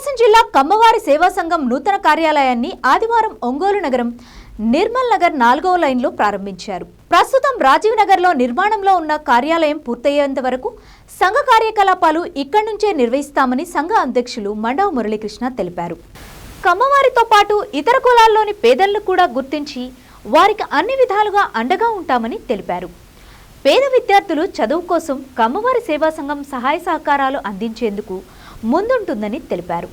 ప్రకాశం జిల్లా కమ్మవారి సేవా సంఘం నూతన కార్యాలయాన్ని ఆదివారం ఒంగోలు నగరం నిర్మల్ నగర్ నాలుగవ లైన్లో ప్రారంభించారు. ప్రస్తుతం రాజీవ్ నగర్లో నిర్మాణంలో ఉన్న కార్యాలయం పూర్తయ్యేంత వరకు సంఘ కార్యకలాపాలు ఇక్కడి నుంచే నిర్వహిస్తామని సంఘ అధ్యక్షులు మండవ మురళీకృష్ణ తెలిపారు. కమ్మవారితో పాటు ఇతర కులాల్లోని పేదలను కూడా గుర్తించి వారికి అన్ని విధాలుగా అండగా ఉంటామని తెలిపారు. పేద విద్యార్థులు చదువు కోసం కమ్మవారి సేవా సంఘం సహాయ సహకారాలు అందించేందుకు ముందుంటుందని తెలిపారు.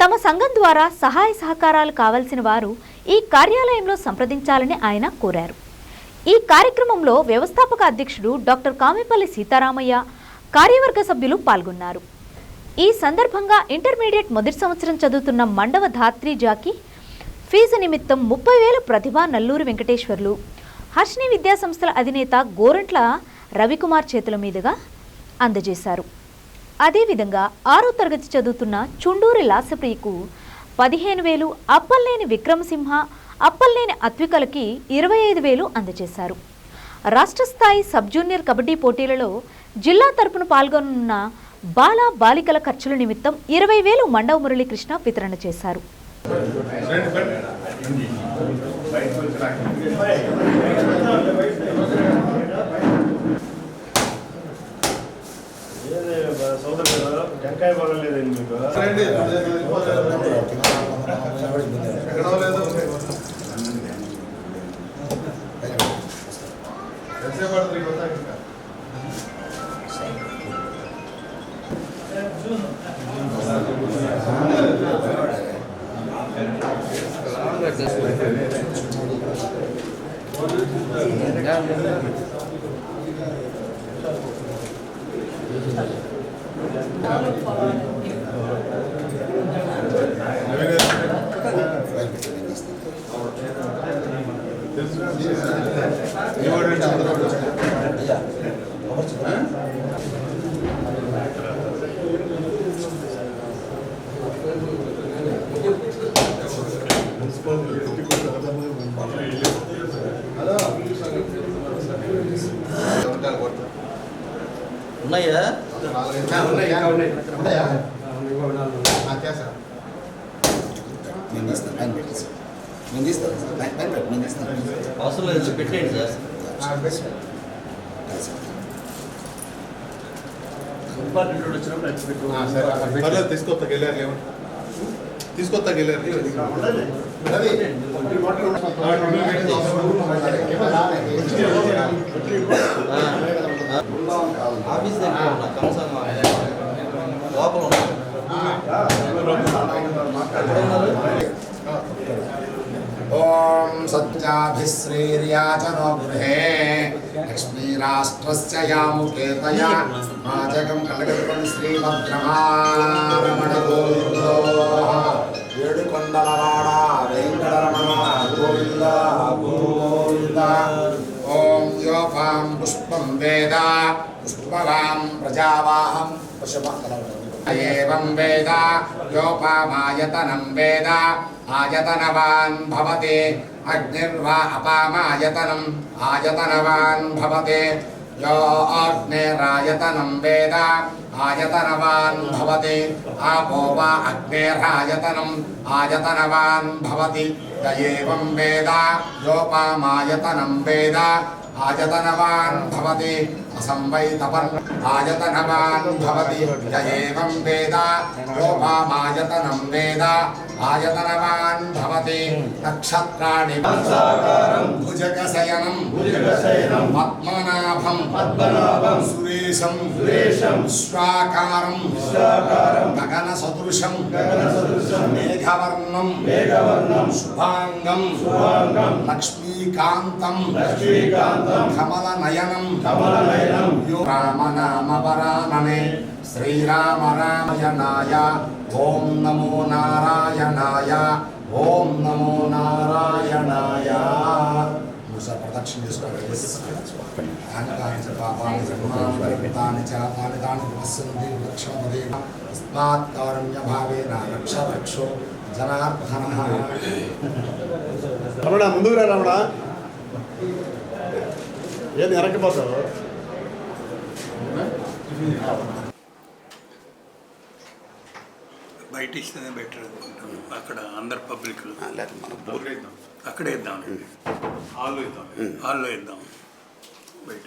తమ సంఘం ద్వారా సహాయ సహకారాలు కావలసిన వారు ఈ కార్యాలయంలో సంప్రదించాలని ఆయన కోరారు. ఈ కార్యక్రమంలో వ్యవస్థాపక అధ్యక్షుడు డాక్టర్ కామిపల్లి సీతారామయ్య కార్యవర్గ సభ్యులు పాల్గొన్నారు. ఈ సందర్భంగా ఇంటర్మీడియట్ మొదటి సంవత్సరం చదువుతున్న మండవ ధాత్రి జాకి ఫీజు నిమిత్తం ముప్పై వేల ప్రతిభ నల్లూరి వెంకటేశ్వర్లు హర్షిని విద్యాసంస్థల అధినేత గోరంట్ల రవికుమార్ చేతుల మీదుగా అందజేశారు. అదేవిధంగా ఆరో తరగతి చదువుతున్న చుండూరి లాసప్రియకు పదిహేను వేలు అప్పల్లేని విక్రమసింహ అప్పల్లేని అత్వికలకి ఇరవై ఐదు వేలు అందజేశారు రాష్ట్ర స్థాయి సబ్ జూనియర్ కబడ్డీ పోటీలలో జిల్లా తరపున పాల్గొనున్న బాల బాలికల ఖర్చుల నిమిత్తం ఇరవై వేలు మండవ మురళీకృష్ణ వితరణ చేశారు Thank you. టెంకాయ బాగలేదండి మీకు Yeah, yeah, yeah పడుతుంది ఈ కొత్త ఇంకా? ఈ వాడు అంటే అందరూ ఒకటి వచ్చారు. ఎవరికాలు కొడతారు. ఉన్నాయా. నేను తీస్తాను ఆయన పెట్టేసి నేను తీస్తాను సార్ ఆయన ఆయన పెట్టు, నేను తీస్తాను అవసరం లేదు పెట్టేయండి సార్. ఇంపార్టెంట్ వచ్చినప్పుడు సరే లేవు. ఆ, ఆ. ఆఫీస్ దగ్గర ఉన్నా కనీసం లోపల ఉన్నా ఎక్కడ ఉన్నారు ఓం సత్యాభిశ్రీర్యాచనో గృహే లక్ష్మీరాష్ట్రస్య యాముకేతయా మాజకం కలగత్వం శ్రీభద్రమారమణ గోవిందో त्वां प्रजावाहं एवं वेद योपामायतनं वेदा, आयतनवान् भवते। अग्निर्वा अपामायतनं आयतनवान् भवते। यो अग्नेरायतनं वेदा, आयतनवान् भवति। आपो वा अग्नेरायतनम्, आयतनवान् भवति। य एवं वेद योपामायतनं वेदा आयतनवान् भवति असंवै तपन् आयतनवान् भवति य एवं वेद लोपामायतनं वेद आयतनवान् भवति नक्षत्राणि भुजगशयनं पद्मनाभं सुरेशं विश्वाकारं गगनसदृशं मेघवर्णं शुभाङ्गं लक्ष्मी లక్ష్మీకాంతం కమల నయనం కమల నయనం యో రామనామ వరాననే శ్రీరామ రామయనాయ ఓం నమో నారాయణాయ. ఓం నమో నారాయణాయ. మూసా ప్రదక్షిణ చేసుకోవాలి. అహంకాని చ పాపాని చ తాని చ తాని తాని విపస్సంతి లక్ష్మణపదే తస్మాత్ కారుణ్య భావేన రక్ష రక్షో జనార్దన రమణ ముందుకు రా రమణ. ఏది వెనక్కిపోతావు బయట ఇస్తేనే బెటర్ అక్కడ అందరు బోర్ అక్కడే ఇద్దాం. హాల్లో ఇద్దాం. హాల్లో ఇద్దాం. బయట.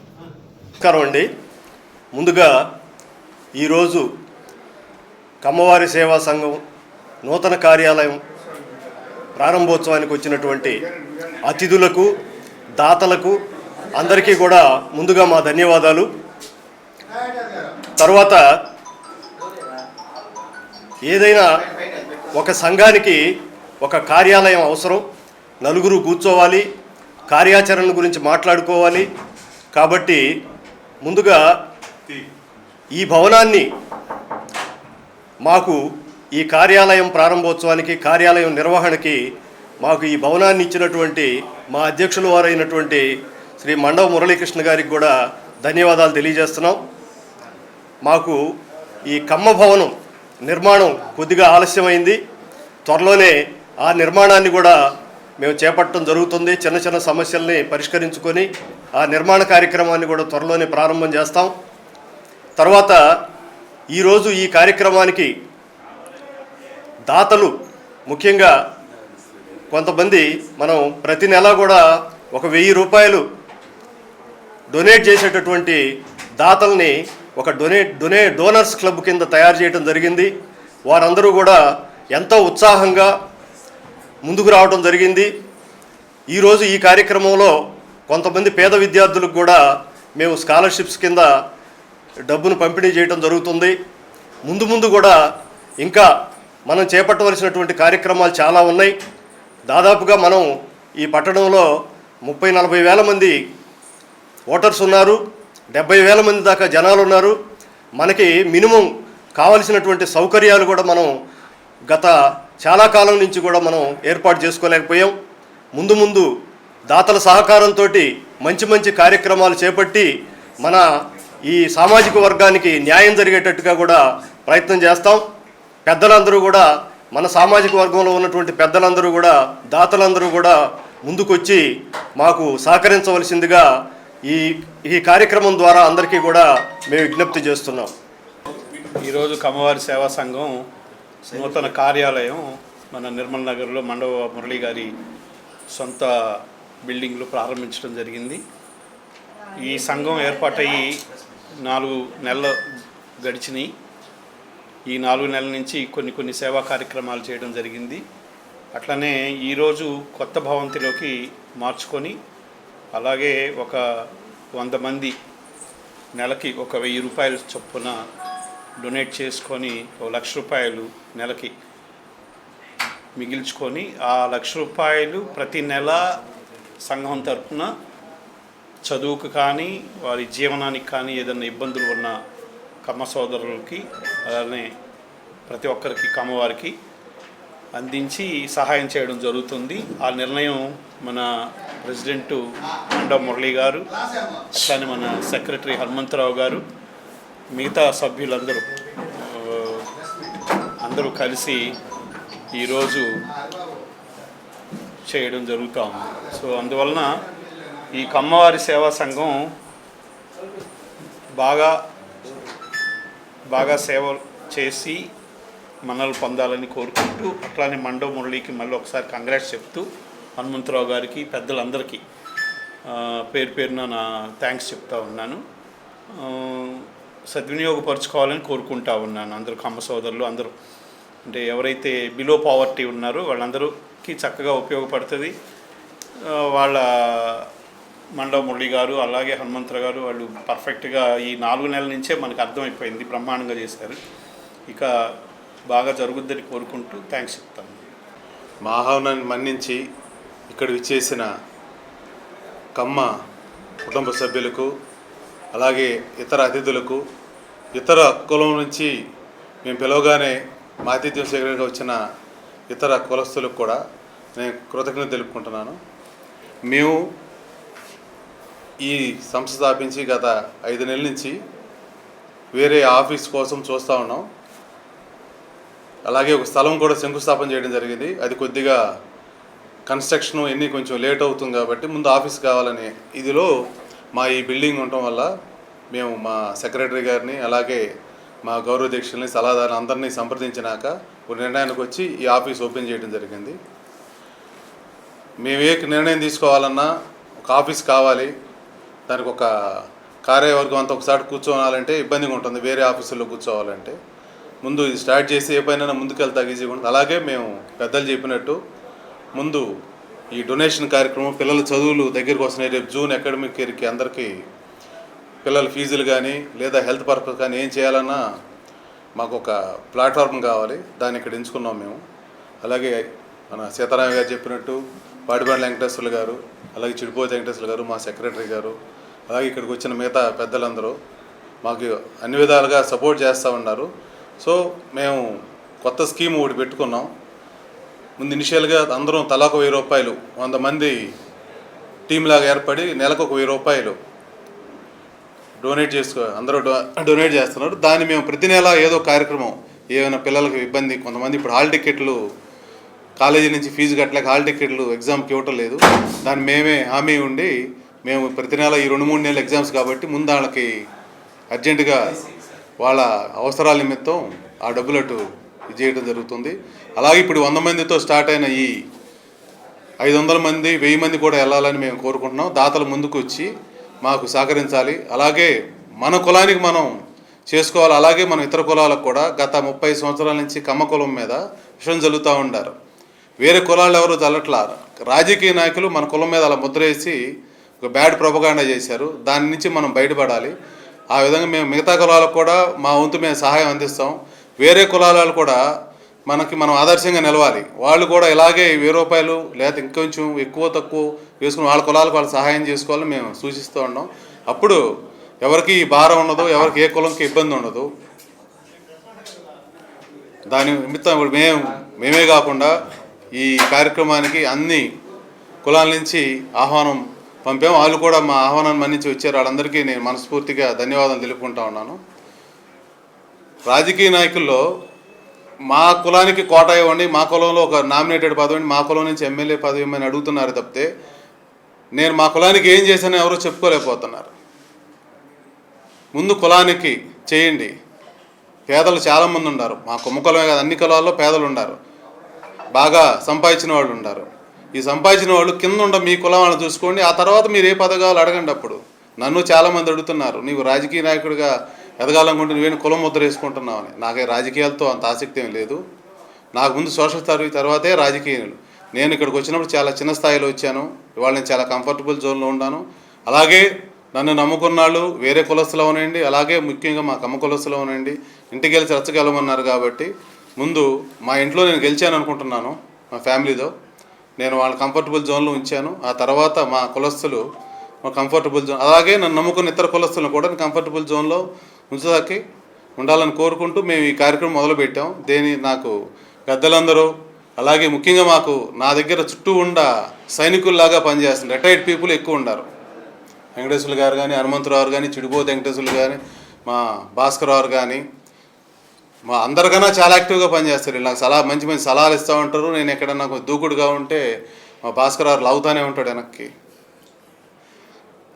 నమస్కారం అండి. ముందుగా ఈరోజు కమ్మవారి సేవా సంఘం నూతన కార్యాలయం ప్రారంభోత్సవానికి వచ్చినటువంటి అతిథులకు దాతలకు అందరికీ కూడా ముందుగా మా ధన్యవాదాలు. తర్వాత ఏదైనా ఒక సంఘానికి ఒక కార్యాలయం అవసరం నలుగురు కూర్చోవాలి కార్యాచరణ గురించి మాట్లాడుకోవాలి. కాబట్టి ముందుగా ఈ భవనాన్ని మాకు ఈ కార్యాలయం ప్రారంభోత్సవానికి కార్యాలయం నిర్వహణకి మాకు ఈ భవనాన్ని ఇచ్చినటువంటి మా అధ్యక్షుల వారైనటువంటి శ్రీ మండవ మురళీకృష్ణ గారికి కూడా ధన్యవాదాలు తెలియజేస్తున్నాం. మాకు ఈ కమ్మ భవనం నిర్మాణం కొద్దిగా ఆలస్యమైంది. త్వరలోనే ఆ నిర్మాణాన్ని కూడా మేము చేపట్టడం జరుగుతుంది. చిన్న చిన్న సమస్యల్ని పరిష్కరించుకొని ఆ నిర్మాణ కార్యక్రమాన్ని కూడా త్వరలోనే ప్రారంభం చేస్తాం. తర్వాత ఈరోజు ఈ కార్యక్రమానికి దాతలు ముఖ్యంగా కొంతమంది మనం ప్రతి నెల కూడా ఒక వెయ్యి రూపాయలు డొనేట్ చేసేటటువంటి దాతల్ని ఒక డొనేట్ డొనే డోనర్స్ క్లబ్ కింద తయారు చేయడం జరిగింది. వారందరూ కూడా ఎంతో ఉత్సాహంగా ముందుకు రావడం జరిగింది. ఈరోజు ఈ కార్యక్రమంలో కొంతమంది పేద విద్యార్థులకు కూడా మేము స్కాలర్షిప్స్ కింద డబ్బును పంపిణీ చేయడం జరుగుతుంది. ముందు ముందు కూడా ఇంకా మనం చేపట్టవలసినటువంటి కార్యక్రమాలు చాలా ఉన్నాయి. దాదాపుగా మనం ఈ పట్టణంలో ముప్పై నలభై వేల మంది ఓటర్స్ ఉన్నారు. డెబ్బై వేల మంది దాకా జనాలు ఉన్నారు. మనకి మినిమం కావలసినటువంటి సౌకర్యాలు కూడా మనం గత చాలా కాలం నుంచి కూడా మనం ఏర్పాటు చేసుకోలేకపోయాం. ముందు ముందు దాతల సహకారంతో మంచి మంచి కార్యక్రమాలు చేపట్టి మన ఈ సామాజిక వర్గానికి న్యాయం జరిగేటట్టుగా కూడా ప్రయత్నం చేస్తాం. పెద్దలందరూ కూడా మన సామాజిక వర్గంలో ఉన్నటువంటి పెద్దలందరూ కూడా దాతలందరూ కూడా ముందుకొచ్చి మాకు సహకరించవలసిందిగా ఈ ఈ కార్యక్రమం ద్వారా అందరికీ కూడా మేము విజ్ఞప్తి చేస్తున్నాం. ఈరోజు కమ్మవారి సేవా సంఘం నూతన కార్యాలయం మన నిర్మల్ నగర్లో మండవ మురళి గారి సొంత బిల్డింగ్లు ప్రారంభించడం జరిగింది. ఈ సంఘం ఏర్పాటయ్యి నాలుగు నెలలు గడిచినాయి. ఈ నాలుగు నెలల నుంచి కొన్ని కొన్ని సేవా కార్యక్రమాలు చేయడం జరిగింది. అట్లనే ఈరోజు కొత్త భవంతిలోకి మార్చుకొని అలాగే ఒక వంద మంది నెలకి ఒక వెయ్యి రూపాయల చొప్పున డొనేట్ చేసుకొని ఒక లక్ష రూపాయలు నెలకి మిగిల్చుకొని ఆ లక్ష రూపాయలు ప్రతి నెల సంఘం తరపున చదువుకు కానీ వారి జీవనానికి కానీ ఏదైనా ఇబ్బందులు ఉన్న కమ్మ సోదరులకి అలానే ప్రతి ఒక్కరికి కమ్మవారికి అందించి సహాయం చేయడం జరుగుతుంది. ఆ నిర్ణయం మన ప్రెసిడెంటు మండ మురళి గారు అట్లానే మన సెక్రటరీ హనుమంతరావు గారు మిగతా సభ్యులందరూ అందరూ కలిసి ఈరోజు చేయడం జరుగుతూ ఉంది. సో అందువలన ఈ కమ్మవారి సేవా సంఘం బాగా బాగా సేవ చేసి మనల్ని పొందాలని కోరుకుంటూ అట్లానే మండో మురళికి మళ్ళీ ఒకసారి కంగ్రాట్స్ చెప్తూ హనుమంతరావు గారికి పెద్దలందరికీ పేరు పేరున నా థ్యాంక్స్ చెప్తా ఉన్నాను. సద్వినియోగపరచుకోవాలని కోరుకుంటా ఉన్నాను. అందరూ కమ్మ సోదరులు అందరూ అంటే ఎవరైతే బిలో పావర్టీ ఉన్నారో వాళ్ళందరూ కి చక్కగా ఉపయోగపడుతుంది. వాళ్ళ మండవ మురళి గారు అలాగే హనుమంతరావు గారు వాళ్ళు పర్ఫెక్ట్గా ఈ నాలుగు నెలల నుంచే మనకు అర్థమైపోయింది బ్రహ్మాండంగా చేశారు. ఇక బాగా జరుగుద్దని కోరుకుంటూ థ్యాంక్స్ చెప్తాను మా ఆహ్వానాన్ని మన్నించి ఇక్కడ విచ్చేసిన కమ్మ కుటుంబ సభ్యులకు అలాగే ఇతర అతిథులకు ఇతర కులం నుంచి మేము పిలవగానే మా ఆతిథ్యం సేకరణగా వచ్చిన ఇతర కులస్తులకు కూడా నేను కృతజ్ఞత తెలుపుకుంటున్నాను. మేము ఈ సంస్థ స్థాపించి గత ఐదు నెలల నుంచి వేరే ఆఫీస్ కోసం చూస్తూ ఉన్నాం. అలాగే ఒక స్థలం కూడా శంకుస్థాపన చేయడం జరిగింది. అది కొద్దిగా కన్స్ట్రక్షన్ ఎన్ని కొంచెం లేట్ అవుతుంది కాబట్టి ముందు ఆఫీస్ కావాలని ఇదిలో మా ఈ బిల్డింగ్ ఉండటం వల్ల మేము మా సెక్రటరీ గారిని అలాగే మా గౌరవ దీక్షల్ని సలహాదారుని అందరినీ సంప్రదించినాక ఒక నిర్ణయానికి వచ్చి ఈ ఆఫీస్ ఓపెన్ చేయడం జరిగింది. మేము ఏ నిర్ణయం తీసుకోవాలన్నా ఒక ఆఫీస్ కావాలి. దానికి ఒక కార్యవర్గం అంతా ఒకసారి కూర్చోవాలంటే ఇబ్బందిగా ఉంటుంది. వేరే ఆఫీసుల్లో కూర్చోవాలంటే. ముందు ఇది స్టార్ట్ చేసి ఏ పైన ముందుకెళ్తా ఈజీగా ఉంటుంది. అలాగే మేము పెద్దలు చెప్పినట్టు ముందు ఈ డొనేషన్ కార్యక్రమం పిల్లల చదువులు దగ్గరికి వస్తున్నాయి. రేపు జూన్ అకాడమిక్ ఇయర్కి అందరికీ పిల్లల ఫీజులు కానీ లేదా హెల్త్ పర్పస్ కానీ ఏం చేయాలన్నా మాకు ఒక ప్లాట్ఫామ్ కావాలి. దాన్ని ఇక్కడ ఎంచుకున్నాం మేము. అలాగే మన సీతారామ గారు చెప్పినట్టు పాడిబండ్ల వెంకటేశ్వర్లు గారు అలాగే చిడిపోతి వెంకటేశ్వర్లు గారు మా సెక్రటరీ గారు అలాగే ఇక్కడికి వచ్చిన మిగతా పెద్దలందరూ మాకు అన్ని విధాలుగా సపోర్ట్ చేస్తూ ఉన్నారు. సో మేము కొత్త స్కీమ్ ఒకటి పెట్టుకున్నాం. ముందు ఇనిషియల్గా అందరం తలాకు వెయ్యి రూపాయలు వంద మంది టీంలాగా ఏర్పడి నెలకు ఒక వెయ్యి రూపాయలు డొనేట్ చేసుకో అందరూ డొ డొనేట్ చేస్తున్నారు. దాన్ని మేము ప్రతి నెల ఏదో కార్యక్రమం ఏమైనా పిల్లలకు ఇబ్బంది కొంతమంది ఇప్పుడు హాల్ టికెట్లు కాలేజీ నుంచి ఫీజు కట్టలేక హాల్ టికెట్లు ఎగ్జామ్కి ఇవ్వటం లేదు. దాన్ని మేమే హామీ ఉండి మేము ప్రతి నెల ఈ రెండు మూడు నెలల ఎగ్జామ్స్ కాబట్టి ముందు వాళ్ళకి అర్జెంటుగా వాళ్ళ అవసరాల నిమిత్తం ఆ డబ్బులు అటు చేయడం జరుగుతుంది. అలాగే ఇప్పుడు వంద మందితో స్టార్ట్ అయిన ఈ ఐదు వందల మంది వెయ్యి మంది కూడా వెళ్ళాలని మేము కోరుకుంటున్నాం. దాతలు ముందుకు వచ్చి మాకు సహకరించాలి. అలాగే మన కులానికి మనం చేసుకోవాలి. అలాగే మన ఇతర కులాలకు కూడా గత ముప్పై సంవత్సరాల నుంచి కమ్మ కులం మీద విషయం జల్లుతూ ఉండారు. వేరే కులాలు ఎవరు చల్లట్లా రాజకీయ నాయకులు మన కులం మీద అలా ముద్ర వేసి ఒక బ్యాడ్ ప్రొపగాండా చేశారు. దాని నుంచి మనం బయటపడాలి. ఆ విధంగా మేము మిగతా కులాలకు కూడా మా వంతు మేము సహాయం అందిస్తాం. వేరే కులాల కూడా మనకి మనం ఆదర్శంగా నిలవాలి. వాళ్ళు కూడా ఇలాగే వెయ్యి రూపాయలు లేదా ఇంకొంచెం ఎక్కువ తక్కువ వేసుకుని వాళ్ళ కులాలకు వాళ్ళు సహాయం చేసుకోవాలని మేము సూచిస్తూ ఉన్నాం. అప్పుడు ఎవరికి భారం ఉండదు ఎవరికి ఏ కులంకి ఇబ్బంది ఉండదు. దాని నిమిత్తం ఇప్పుడు మేము మేమే కాకుండా ఈ కార్యక్రమానికి అన్ని కులాల నుంచి ఆహ్వానం పంపాము వాళ్ళు కూడా మా ఆహ్వానాన్ని మన్నించి వచ్చారు. వాళ్ళందరికీ నేను మనస్ఫూర్తిగా ధన్యవాదాలు తెలుపుకుంటా ఉన్నాను. రాజకీయ నాయకుల్లో మా కులానికి కోట ఇవ్వండి మా కులంలో ఒక నామినేటెడ్ పదవి మా కులం నుంచి ఎమ్మెల్యే పదవి ఇవ్వమని అడుగుతున్నారు తప్పితే నేను మా కులానికి ఏం చేశానో ఎవరో చెప్పుకోలేకపోతున్నారు. ముందు కులానికి చేయండి. పేదలు చాలామంది ఉన్నారు. మా కుమ్మకులమే కాదు అన్ని కులాల్లో పేదలు ఉన్నారు. బాగా సంపాదించిన వాళ్ళు ఉన్నారు. ఈ సంపాదించిన వాళ్ళు కింద ఉండ మీ కులం వాళ్ళని చూసుకోండి. ఆ తర్వాత మీరు ఏ పథకాలు అడగండి అప్పుడు. నన్ను చాలామంది అడుగుతున్నారు. నీవు రాజకీయ నాయకుడిగా ఎదగాలనుకుంటే నువ్వేం కులం ముద్ర వేసుకుంటున్నావు అని నాకు రాజకీయాలతో అంత ఆసక్తి ఏం లేదు. నాకు ముందు సోషల్ సర్వీస్ తర్వాతే రాజకీయాలు. నేను ఇక్కడికి వచ్చినప్పుడు చాలా చిన్న స్థాయిలో వచ్చాను. ఇవాళ నేను చాలా కంఫర్టబుల్ జోన్లో ఉన్నాను. అలాగే నన్ను నమ్ముకున్నాళ్ళు వేరే కులస్తులు అవనండి. అలాగే ముఖ్యంగా మా కమ్మ కులస్తులు అవనండి. ఇంటికి వెళ్ళి రచ్చగలమన్నారు కాబట్టి ముందు మా ఇంట్లో నేను గెలిచాను అనుకుంటున్నాను మా ఫ్యామిలీతో. నేను వాళ్ళ కంఫర్టబుల్ జోన్లో ఉంచాను. ఆ తర్వాత మా కులస్తులు మా కంఫర్టబుల్ జోన్ అలాగే నన్ను నమ్ముకున్న ఇతర కులస్తులను కూడా కంఫర్టబుల్ జోన్లో ఉంచదాకి ఉండాలని కోరుకుంటూ మేము ఈ కార్యక్రమం మొదలుపెట్టాం. దేని నాకు పెద్దలందరూ అలాగే ముఖ్యంగా మాకు నా దగ్గర చుట్టూ ఉండ సైనికుల్లాగా పనిచేస్తున్నారు రిటైర్డ్ పీపుల్ ఎక్కువ ఉన్నారు వెంకటేశ్వర్లు గారు కానీ హనుమంతరావు కానీ చిడిపోతే వెంకటేశ్వర్లు కానీ మా భాస్కర్ కానీ మా అందరికన్నా చాలా యాక్టివ్గా పనిచేస్తారు. నాకు సలహా మంచి మంచి సలహాలు ఇస్తూ ఉంటారు. నేను ఎక్కడన్నా నాకు దూకుడుగా ఉంటే మా భాస్కర్ గారు ఉంటాడు వెనక్కి.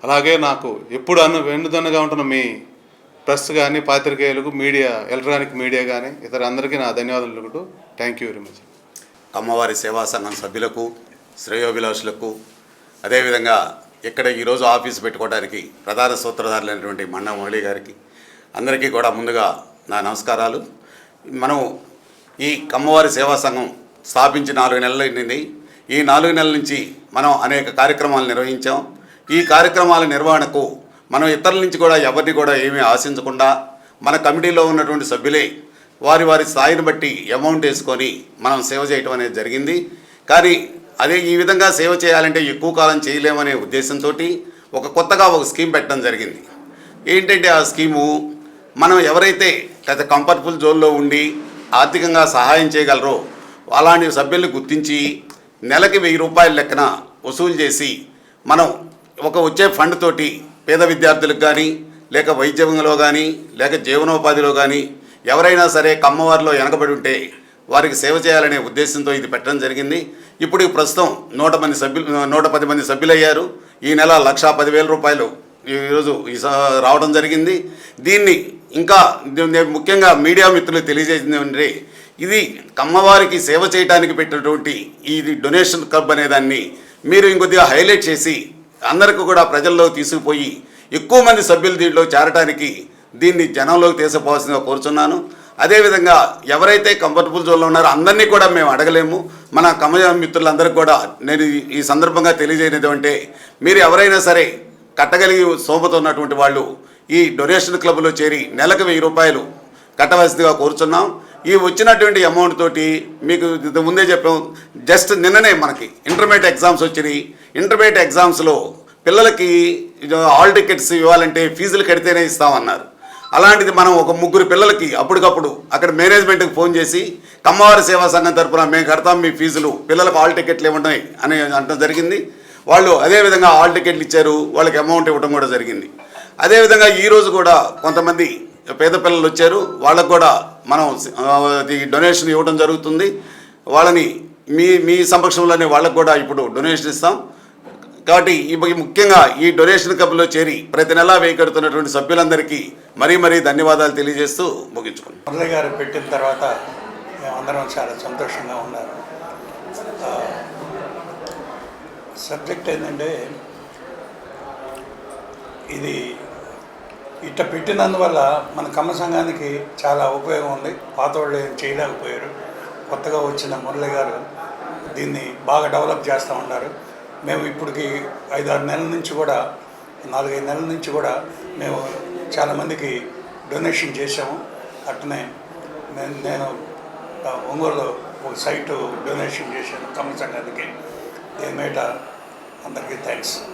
అలాగే నాకు ఎప్పుడు అన్ను వెన్నుదన్నుగా ఉంటున్న మీ ప్రెస్ కానీ పాత్రికేయులకు మీడియా ఎలక్ట్రానిక్ మీడియా కానీ ఇతర అందరికీ నా ధన్యవాదాలు తెలుపుతూ థ్యాంక్ యూ వెరీ మచ్. అమ్మవారి సేవా సంఘం సభ్యులకు శ్రేయోభిలాషులకు అదేవిధంగా ఇక్కడ ఈరోజు ఆఫీస్ పెట్టుకోవడానికి ప్రధాన సూత్రధారులైనటువంటి మండ మురళి గారికి అందరికీ కూడా ముందుగా నా నమస్కారాలు. మనం ఈ కమ్మవారి సేవా సంఘం స్థాపించి నాలుగు నెలలు అయింది. ఈ నాలుగు నెలల నుంచి మనం అనేక కార్యక్రమాలు నిర్వహించాం. ఈ కార్యక్రమాల నిర్వహణకు మనం ఇతరుల నుంచి కూడా ఎవరిని కూడా ఏమీ ఆశించకుండా మన కమిటీలో ఉన్నటువంటి సభ్యులే వారి వారి స్థాయిని బట్టి అమౌంట్ వేసుకొని మనం సేవ చేయటం అనేది జరిగింది. కానీ అదే ఈ విధంగా సేవ చేయాలంటే ఎక్కువ కాలం చేయలేమనే ఉద్దేశంతో ఒక కొత్తగా ఒక స్కీమ్ పెట్టడం జరిగింది. ఏంటంటే ఆ స్కీము మనం ఎవరైతే లేదా కంఫర్టబుల్ జోన్లో ఉండి ఆర్థికంగా సహాయం చేయగలరో అలాంటి సభ్యుల్ని గుర్తించి నెలకి వెయ్యి రూపాయల లెక్కన వసూలు చేసి మనం ఒక వచ్చే ఫండ్ తోటి పేద విద్యార్థులకు కానీ లేక వైద్యంలో కానీ లేక జీవనోపాధిలో కానీ ఎవరైనా సరే కమ్మవారిలో వెనకబడి ఉంటే వారికి సేవ చేయాలనే ఉద్దేశంతో ఇది పెట్టడం జరిగింది. ఇప్పుడు ప్రస్తుతం నూట మంది సభ్యులు నూట పది మంది సభ్యులయ్యారు. ఈ నెల లక్షా పదివేల రూపాయలు ఈరోజు ఈ రావడం జరిగింది. దీన్ని ఇంకా ముఖ్యంగా మీడియా మిత్రులు తెలియజేసింది ఇది కమ్మవారికి సేవ చేయడానికి పెట్టినటువంటి ఈ డొనేషన్ క్లబ్ అనే దాన్ని మీరు ఇంకొద్దిగా హైలైట్ చేసి అందరికీ కూడా ప్రజల్లో తీసుకుపోయి ఎక్కువ మంది సభ్యులు దీంట్లో చేరటానికి దీన్ని జనంలోకి తీసుకుపోవాల్సిందిగా కోరుచున్నాను. అదేవిధంగా ఎవరైతే కంఫర్టబుల్ జోన్లో ఉన్నారో అందరినీ కూడా మేము అడగలేము. మన కమయ మిత్రులందరికీ కూడా నేను ఈ- సందర్భంగా తెలియజేయనిది అంటే మీరు ఎవరైనా సరే కట్టగలిగి సోమత ఉన్నటువంటి వాళ్ళు ఈ డొనేషన్ క్లబ్లో చేరి నెలకు వెయ్యి రూపాయలు కట్టవలసిందిగా కోరుచున్నాం. ఈ వచ్చినటువంటి అమౌంట్ తోటి మీకు ముందే చెప్పాం. జస్ట్ నిన్ననే మనకి ఇంటర్మీడియట్ ఎగ్జామ్స్ వచ్చినాయి. ఇంటర్మీడియట్ ఎగ్జామ్స్లో పిల్లలకి హాల్ టికెట్స్ ఇవ్వాలంటే ఫీజులు కడితేనే ఇస్తామన్నారు. అలాంటిది మనం ఒక ముగ్గురు పిల్లలకి అప్పటికప్పుడు అక్కడ మేనేజ్మెంట్కి ఫోన్ చేసి కమ్మవారి సేవా సంఘం తరఫున మేము కడతాం మీ ఫీజులు పిల్లలకు హాల్ టికెట్లు ఇవ్వడం అని అనడం జరిగింది. వాళ్ళు అదేవిధంగా హాల్ టికెట్లు ఇచ్చారు. వాళ్ళకి అమౌంట్ ఇవ్వడం కూడా జరిగింది. అదేవిధంగా ఈరోజు కూడా కొంతమంది పేద పిల్లలు వచ్చారు. వాళ్ళకు కూడా మనం డొనేషన్ ఇవ్వడం జరుగుతుంది. వాళ్ళని మీ మీ సమక్షంలోనే వాళ్ళకు కూడా ఇప్పుడు డొనేషన్ ఇస్తాం. కాబట్టి ముఖ్యంగా ఈ డొనేషన్ కప్లో చేరి ప్రతి నెలా వేయగడుతున్నటువంటి సభ్యులందరికీ మరీ మరీ ధన్యవాదాలు తెలియజేస్తూ ముగించుకున్నాం మురళి గారు పెట్టిన తర్వాత మేమందరం చాలా సంతోషంగా ఉన్నారు. సబ్జెక్ట్ ఏంటంటే ఇది ఇట్ట పెట్టినందువల్ల మన కమ్మ సంఘానికి చాలా ఉపయోగం ఉంది. పాత వాళ్ళు ఏం చేయలేకపోయారు. కొత్తగా వచ్చిన మురళి గారు దీన్ని బాగా డెవలప్ చేస్తూ ఉన్నారు. మేము ఇప్పటికి ఐదారు నెలల నుంచి కూడా నాలుగైదు నెలల నుంచి కూడా మేము చాలామందికి డొనేషన్ చేసాము అట్నే నేను నేను ఒంగోలు ఒంగోలులో ఒక సైటు డొనేషన్ చేశాను కమ్మ సంఘానికి. దీని మీద అందరికీ థ్యాంక్స్.